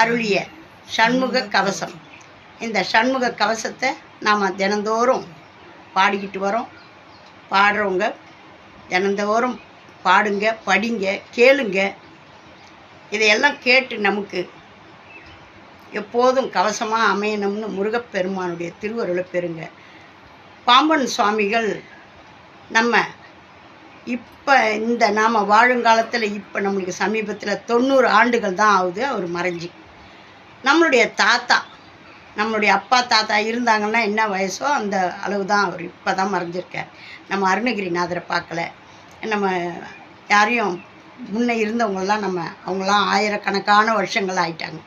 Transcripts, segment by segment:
அருளிய சண்முக கவசம். இந்த சண்முக கவசத்தை நாம் தினந்தோறும் பாடிக்கிட்டு வரோம். பாடுறவங்க தினந்தோறும் பாடுங்க படிங்க கேளுங்க. இதையெல்லாம் கேட்டு நமக்கு எப்போதும் கவசமாக அமையணும்னு முருகப்பெருமானுடைய திருவருளை பெறுங்க. பாம்பன் சுவாமிகள் நம்ம இப்போ இந்த நாம் வாழுங்காலத்தில் இப்போ நம்மளுக்கு சமீபத்தில் தொண்ணூறு ஆண்டுகள் தான் ஆகுது அவர் மறைஞ்சி. நம்மளுடைய தாத்தா நம்மளுடைய அப்பா தாத்தா இருந்தாங்கன்னா என்ன வயசோ அந்த அளவு தான் அவர் இப்போ தான் மறைஞ்சிருக்கார் நம்ம அருணகிரிநாதரை பார்க்கல. நம்ம யாரையும் முன்னே இருந்தவங்களாம் நம்ம அவங்களாம் ஆயிரக்கணக்கான வருஷங்கள் ஆயிட்டாங்க.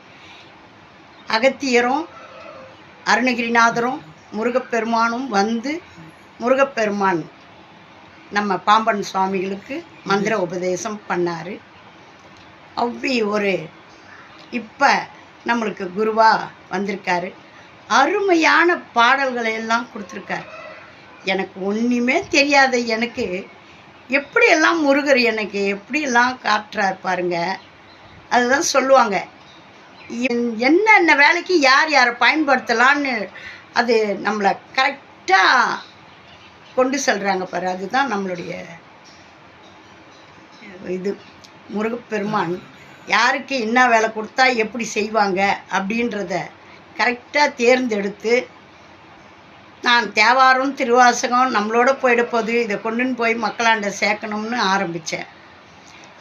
அகத்தியரும் அருணகிரிநாதரும் முருகப்பெருமானும் வந்து முருகப்பெருமான் நம்ம பாம்பன் சுவாமிகளுக்கு மந்திர உபதேசம் பண்ணார். அவ்வி ஒரு இப்போ நம்மளுக்கு குருவாக வந்திருக்காரு. அருமையான பாடல்களை எல்லாம் கொடுத்துருக்காரு. எனக்கு ஒன்றுமே தெரியாத. எனக்கு எப்படியெல்லாம் முருகர் எனக்கு எப்படியெல்லாம் காட்டுறார் பாருங்க. அதுதான் சொல்லுவாங்க. என்- என்னென்ன வேலைக்கு யார் யாரை பயன்படுத்தலான்னு அது நம்மளை கரெக்டாக கொண்டு செல்கிறாங்க பாரு. அதுதான் நம்மளுடைய இது. முருகப்பெருமான் யாருக்கு என்ன வேலை கொடுத்தா எப்படி செய்வாங்க அப்படின்றத கரெக்டாக தேர்ந்தெடுத்து நான் தேவாரம் திருவாசகம் நம்மளோட போயிட போகுது. இதை கொண்டுன்னு போய் மக்களாண்ட சேர்க்கணும்னு ஆரம்பித்தேன்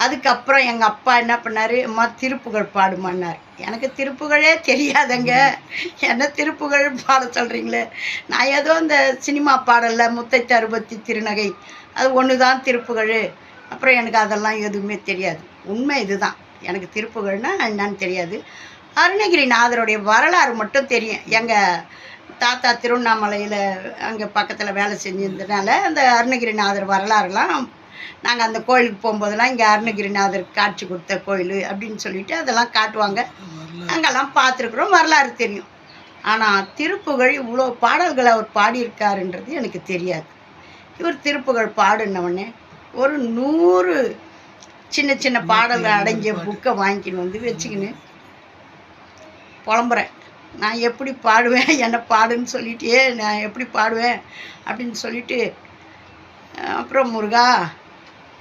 அதுக்கப்புறம் எங்கள் அப்பா என்ன பண்ணார்? அம்மா திருப்புகழ் பாடுமான்னார். எனக்கு திருப்புகழே தெரியாதங்க. என்ன திருப்புகழ் பாட சொல்கிறீங்களே நான் ஏதோ இந்த சினிமா பாடலில் முத்தை தருபத்தி திருநகை அது ஒன்று தான் திருப்புகழ். அப்புறம் எனக்கு அதெல்லாம் எதுவுமே தெரியாது. உண்மை இதுதான். எனக்கு திருப்புகழ்னா என்னன்னு தெரியாது. அருணகிரிநாதருடைய வரலாறு மட்டும் தெரியும். எங்கள் தாத்தா திருவண்ணாமலையில் அங்கே பக்கத்தில் வேலை செஞ்சிருந்ததுனால அந்த அருணகிரிநாதர் வரலாறுலாம் நாங்கள் அந்த கோயிலுக்கு போகும்போதெல்லாம் இங்கே அருணகிரிநாதர் காட்சி கொடுத்த கோயில் அப்படின்னு சொல்லிட்டு அதெல்லாம் காட்டுவாங்க. அங்கெல்லாம் பார்த்துருக்குறோம். வரலாறு தெரியும். ஆனால் திருப்புகழ் இவ்வளோ பாடல்களை அவர் பாடியிருக்காருன்றது எனக்கு தெரியாது. இவர் திருப்புகழ் பாடுனவுடனே ஒரு நூறு சின்ன சின்ன பாடல்கள் அடைஞ்ச புக்கை வாங்கிக்கின்னு வந்து வச்சுக்கின்னு புலம்புறேன். நான் எப்படி பாடுவேன் என்னை பாடுன்னு சொல்லிட்டே நான் எப்படி பாடுவேன் அப்படின்னு சொல்லிட்டு அப்புறம் முருகா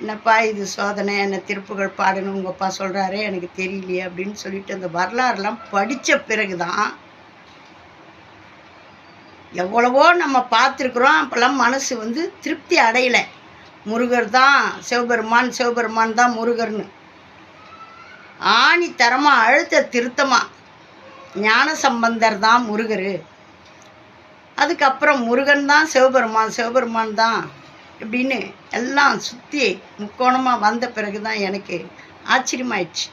என்னப்பா இது சோதனை என்ன திருப்புகள் பாடணும் உங்கள் அப்பா சொல்கிறாரே எனக்கு தெரியலையே அப்படின்னு சொல்லிட்டு அந்த வரலாறுலாம் படித்த பிறகு தான் எவ்வளவோ நம்ம பார்த்துருக்குறோம். அப்போல்லாம் மனசு வந்து திருப்தி அடையலை. முருகர் தான் சிவபெருமான் சிவபெருமான் தான் முருகர்னு. ஆணி தரமாக அழுத்த திருத்தமாக ஞான சம்பந்தர் தான் முருகர். அதுக்கப்புறம் முருகன் தான் சிவபெருமான் சிவபெருமான் தான் இப்படின்னு எல்லாம் சுற்றி முக்கோணமாக வந்த பிறகு தான் எனக்கு ஆச்சரியமாயிடுச்சு.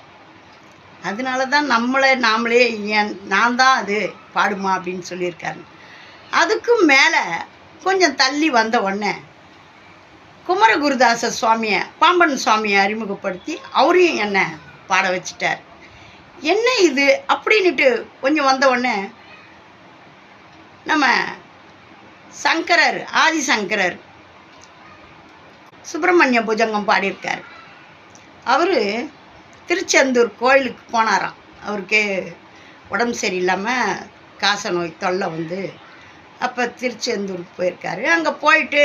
அதனால தான் நம்மளை நாமளே என் நான் தான் அது பாடுமா அப்படின்னு சொல்லியிருக்காரு. அதுக்கும் மேலே கொஞ்சம் தள்ளி வந்த உடனே குமரகுருதாச சுவாமியை பாம்பன் சுவாமியை அறிமுகப்படுத்தி அவரையும் என்னை பாட வச்சிட்டார். என்ன இது அப்படின்னுட்டு கொஞ்சம் வந்த உடனே நம்ம சங்கரர் ஆதிசங்கரர் சுப்பிரமணிய புஜங்கம் பாடியிருக்கார். அவர் திருச்செந்தூர் கோயிலுக்கு போனாராம். அவருக்கு உடம்பு சரியில்லாமல் காச நோய் தொல்லை வந்து அப்போ திருச்செந்தூருக்கு போயிருக்காரு. அங்கே போயிட்டு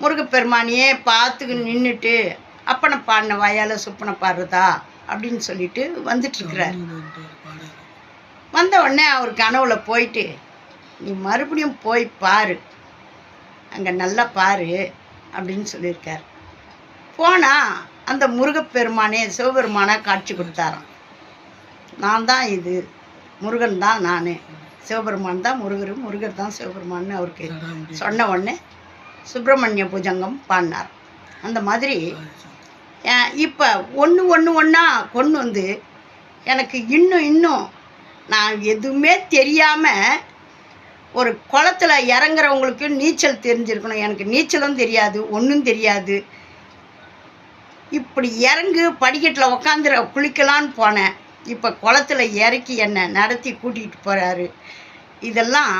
முருகப்பெருமானியே பார்த்துக்கு நின்றுட்டு அப்பனை பாடின வாயால் சுப்பனை பாடுறதா? அப்படின்னு சொல்லிட்டு வந்துட்டுருக்கிறார். வந்த உடனே அவர் கனவுல போயிட்டு நீ மறுபடியும் போய் பாரு. அங்கே நல்லா பாரு அப்படின்னு சொல்லியிருக்கார். போனால் அந்த முருகப்பெருமானே சிவபெருமானாக காட்சி கொடுத்தாராம். நான் தான் இது. முருகன் தான் நான். சிவபெருமான் தான் முருகர். முருகர் தான் சிவபெருமான்னு அவருக்கு சொன்ன உடனே சுப்பிரமணிய புஜங்கம் பாடினார். அந்த மாதிரி இப்போ ஒன்று ஒன்று ஒன்றா கொண்டு வந்து எனக்கு இன்னும் இன்னும் நான் எதுவுமே தெரியாமல் ஒரு குளத்துல இறங்குறவங்களுக்கு நீச்சல் தெரிஞ்சிருக்கணும். எனக்கு நீச்சலும் தெரியாது ஒன்றும் தெரியாது. இப்படி இறங்கு படிக்கட்டில் உக்காந்துற குளிக்கலான்னு போனேன். இப்போ குளத்துல இறக்கி என்னை நடத்தி கூட்டிகிட்டு போகிறாரு இதெல்லாம்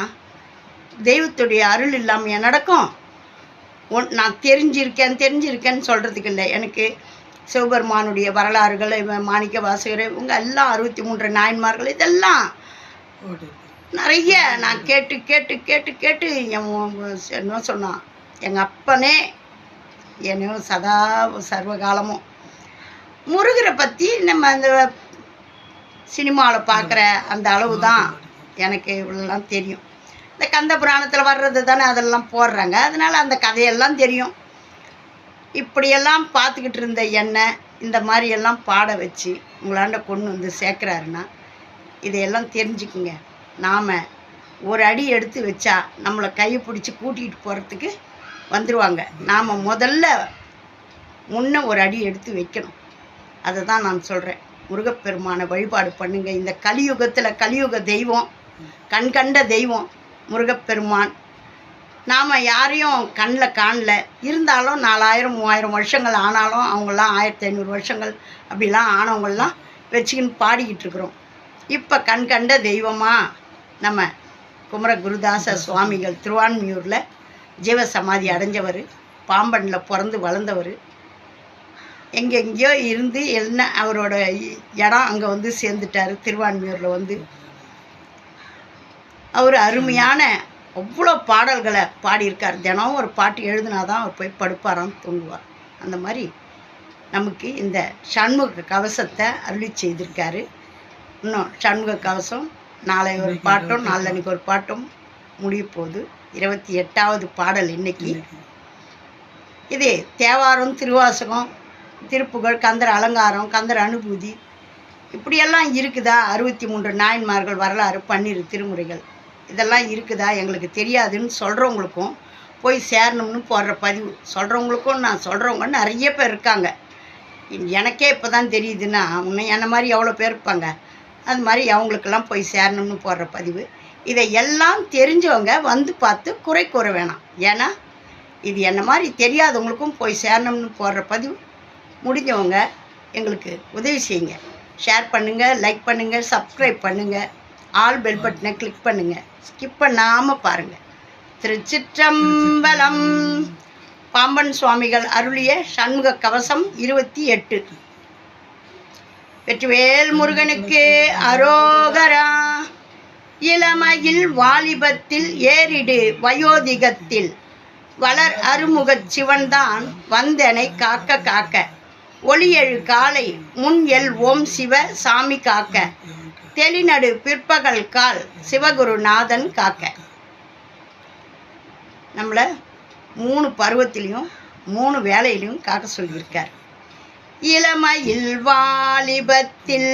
தெய்வத்துடைய அருள் இல்லாமல் நடக்கும்? ஒன் நான் தெரிஞ்சிருக்கேன் தெரிஞ்சிருக்கேன்னு சொல்கிறதுக்கு இல்லை. எனக்கு சிவபெருமானுடைய வரலாறுகள் இவன் மாணிக்க வாசகர் இவங்க எல்லாம் அறுபத்தி மூன்று நாயன்மார்கள் இதெல்லாம் நிறைய நான் கேட்டு கேட்டு கேட்டு கேட்டு என் என்ன சொன்னான் எங்கள் அப்பனே என்னையும் சதா சர்வகாலமும். முருகரை பற்றி நம்ம அந்த சினிமாவில் பார்க்குற அந்த அளவு தான் எனக்கு இவ்வளோலாம் தெரியும். இந்த கந்த புராணத்தில் வர்றது தானே அதெல்லாம் போடுறாங்க. அதனால் அந்த கதையெல்லாம் தெரியும். இப்படியெல்லாம் பார்த்துக்கிட்டு இருந்த என்னை இந்த மாதிரியெல்லாம் பாட வச்சு உங்களாண்ட கொண்டு வந்து சேர்க்குறாருன்னா இதையெல்லாம் தெரிஞ்சுக்குங்க. நாம் ஒரு அடி எடுத்து வச்சா நம்மளை கையை பிடிச்சி கூட்டிகிட்டு போகிறதுக்கு வந்துடுவாங்க நாம் முதல்ல முன்ன ஒரு அடி எடுத்து வைக்கணும். அதை தான் நான் சொல்கிறேன் முருகப்பெருமானை வழிபாடு பண்ணுங்கள் இந்த கலியுகத்தில் கலியுக தெய்வம் கண் கண்ட தெய்வம் முருகப்பெருமான். நாம் யாரையும் கண்ணில் காணல. இருந்தாலும் நாலாயிரம் மூவாயிரம் வருஷங்கள் ஆனாலும் அவங்களாம் ஆயிரத்தி ஐநூறு வருஷங்கள் அப்படிலாம் ஆனவங்கள்லாம் வச்சுக்கின்னு பாடிக்கிட்டு இருக்கிறோம். இப்போ கண் கண்ட தெய்வமாக நம்ம குமர குருதாச சுவாமிகள் திருவான்மியூரில் ஜீவசமாதி அடைஞ்சவர் பாம்பனில் பிறந்து வளர்ந்தவர். எங்கெங்கேயோ இருந்து என்ன அவரோட இடம் அங்கே வந்து சேர்ந்துட்டார் திருவான்மியூரில் வந்து. அவர் அருமையான அவ்வளோ பாடல்களை பாடியிருக்கார். தினம் ஒரு பாட்டு எழுதுனா தான் அவர் போய் படுப்பாராம் தூங்குவார். அந்த மாதிரி நமக்கு இந்த சண்முக கவசத்தை அருளி செய்திருக்காரு. இன்னும் சண்முக கவசம் நாளை ஒரு பாட்டும் நாளன்னைக்கு ஒரு பாட்டும் முடிய போகுது. இருபத்தி எட்டாவது பாடல் இன்னைக்கு. இது தேவாரம் திருவாசகம் திருப்புகழ் கந்தர் அலங்காரம் கந்தர் அனுபூதி இப்படியெல்லாம் இருக்குதா? அறுபத்தி மூன்று நாயன்மார்கள் வரலாறு பன்னிரு திருமுறைகள். இதெல்லாம் இருக்குதா? எங்களுக்கு தெரியாதுன்னு சொல்கிறவங்களுக்கும் போய் சேரணும்னு போடுற பதிவு. சொல்கிறவங்களுக்கும் நான் சொல்கிறவங்க நிறைய பேர் இருக்காங்க. எனக்கே இப்போ தான் தெரியுதுன்னா அவங்க என்ன மாதிரி எவ்வளோ பேர் இருப்பாங்க? அது மாதிரி அவங்களுக்கெல்லாம் போய் சேரணும்னு போடுற பதிவு. இதை எல்லாம் தெரிஞ்சவங்க வந்து பார்த்து குறை கூற வேணாம். ஏன்னா இது என்ன மாதிரி தெரியாதவங்களுக்கும் போய் சேரணும்னு போடுற பதிவு. முடிஞ்சவங்க எங்களுக்கு உதவி செய்யுங்க. ஷேர் பண்ணுங்கள் லைக் பண்ணுங்கள் சப்ஸ்கிரைப் பண்ணுங்கள் ஆல் பெல் பட்டனை கிளிக் பண்ணுங்கள் ஸ்கிப் பண்ணாமல் பாருங்கள் திருச்சிற்றம்பலம். பாம்பன் சுவாமிகள் அருளிய சண்முக கவசம் இருபத்தி எட்டு. வெற்றிவேல் முருகனுக்கு அரோகரா. இளமையில் வாலிபத்தில் ஏறிடு வயோதிகத்தில். வளர் அருமுகச் சிவன்தான் வந்தனை காக்க காக்க. ஒளியெழு காலை முன் எல் ஓம் சிவ சாமி காக்க. தெளிநடு பிற்பகல் கால் சிவகுருநாதன் காக்க. நம்மளை மூணு பருவத்திலையும் மூணு வேலையிலையும் காக்க சொல்லியிருக்கார். இளமையில் வாலிபத்தில்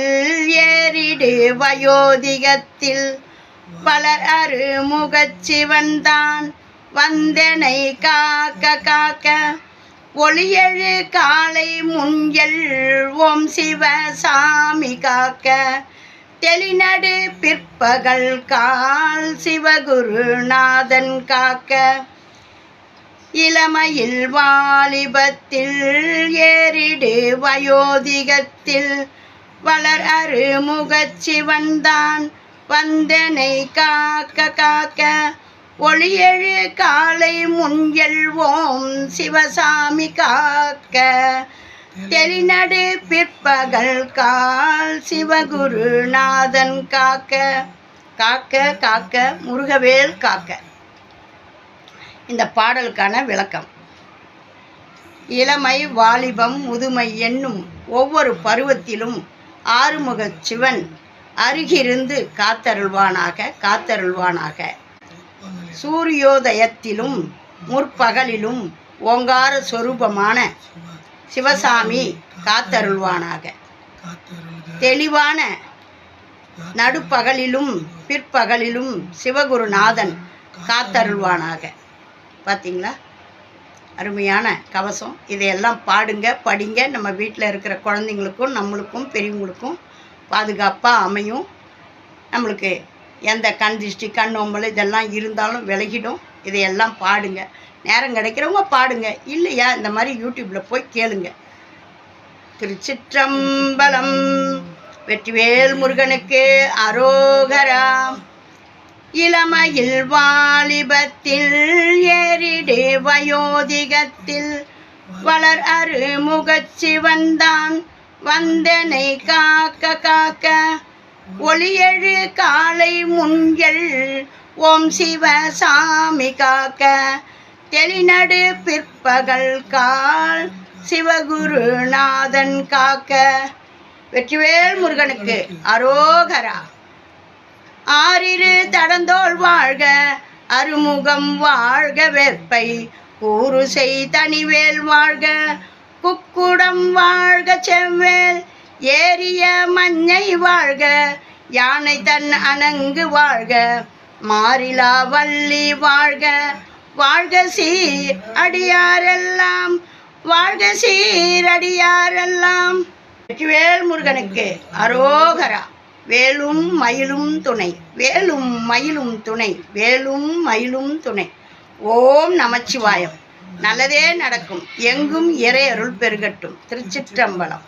ஏறிடு வயோதிகத்தில் பலர் அருமுகச் சிவன்தான் வந்தனை காக்க காக்க. ஒளியழு காலை முன்யல் ஓம் சிவ சாமி காக்க. தெளிநடு பிற்பகல் கால் சிவகுருநாதன் காக்க. இளமையில் வாலிபத்தில் ஏறிடு வயோதிகத்தில். வளர் அருமுகச் சிவன்தான் வந்தனை காக்க காக்க. ஒளியெழு காலை முன்யல்வோம் சிவசாமி காக்க. தெளிநடு பிற்பகல் கால் சிவகுருநாதன் காக்க காக்க காக்க முருகவேல் காக்க. இந்த பாடலுக்கான விளக்கம். இளமை வாலிபம் முதுமை என்னும் ஒவ்வொரு பருவத்திலும் ஆறுமுகச் சிவன் அருகிருந்து காத்தருள்வானாக காத்தருள்வானாக. சூரியோதயத்திலும் முற்பகலிலும் ஓங்கார சொரூபமான சிவசாமி காத்தருள்வானாக. தெளிவான நடுப்பகலிலும் பிற்பகலிலும் சிவகுருநாதன் காத்தருள்வானாக. பார்த்தீங்களா அருமையான கவசம். இதையெல்லாம் பாடுங்க படிங்க. நம்ம வீட்டில் இருக்கிற குழந்தைங்களுக்கும் நம்மளுக்கும் பெரியவங்களுக்கும் பாதுகாப்பாக அமையும். நம்மளுக்கு எந்த கண் திருஷ்டி கண் ஒம்பல் இதெல்லாம் இருந்தாலும் விலகிடும். இதையெல்லாம் பாடுங்க. நேரம் கிடைக்கிறவங்க பாடுங்க. இல்லையா? இந்த மாதிரி யூடியூப்பில் போய் கேளுங்க. திருச்சிற்றம்பலம் வெற்றிவேல் முருகனுக்கு அரோகராம் இளமையில் வாலிபத்தில் ஏறிடே வயோதிகத்தில் வளர் அருமுகச்சி வந்தான். வந்தனை காக்க காக்க ஒளியழு காலை முன்கள் ஓம் சிவ சாமி காக்க தெளிநடு பிற்பகல் கால் சிவகுருநாதன் காக்க. வெற்றிவேல் முருகனுக்கு அரோகரா. ஆறிரு தடந்தோள் வாழ்க அருமுகம் வாழ்க வெப்பை கூறு செய் தனிவேல் வாழ்க குக்குடம் வாழ்க செவ்வேல். ஏரிய மஞ்சை வாழ்க யானை தன் அணங்கு வாழ்க. மாறிலா வள்ளி வாழ்க வாழ்க சீர் அடியாரெல்லாம். வாழ்க சீர் அடியாரெல்லாம். வெற்றிவேல் முருகனுக்கு அரோகரா. வேலும் மயிலும் துணை. வேலும் மயிலும் துணை. வேலும் மயிலும் துணை. ஓம் நமச்சிவாயம். நல்லதே நடக்கும். எங்கும் இறை அருள் பெருகட்டும். திருச்சிற்றம்பலம்.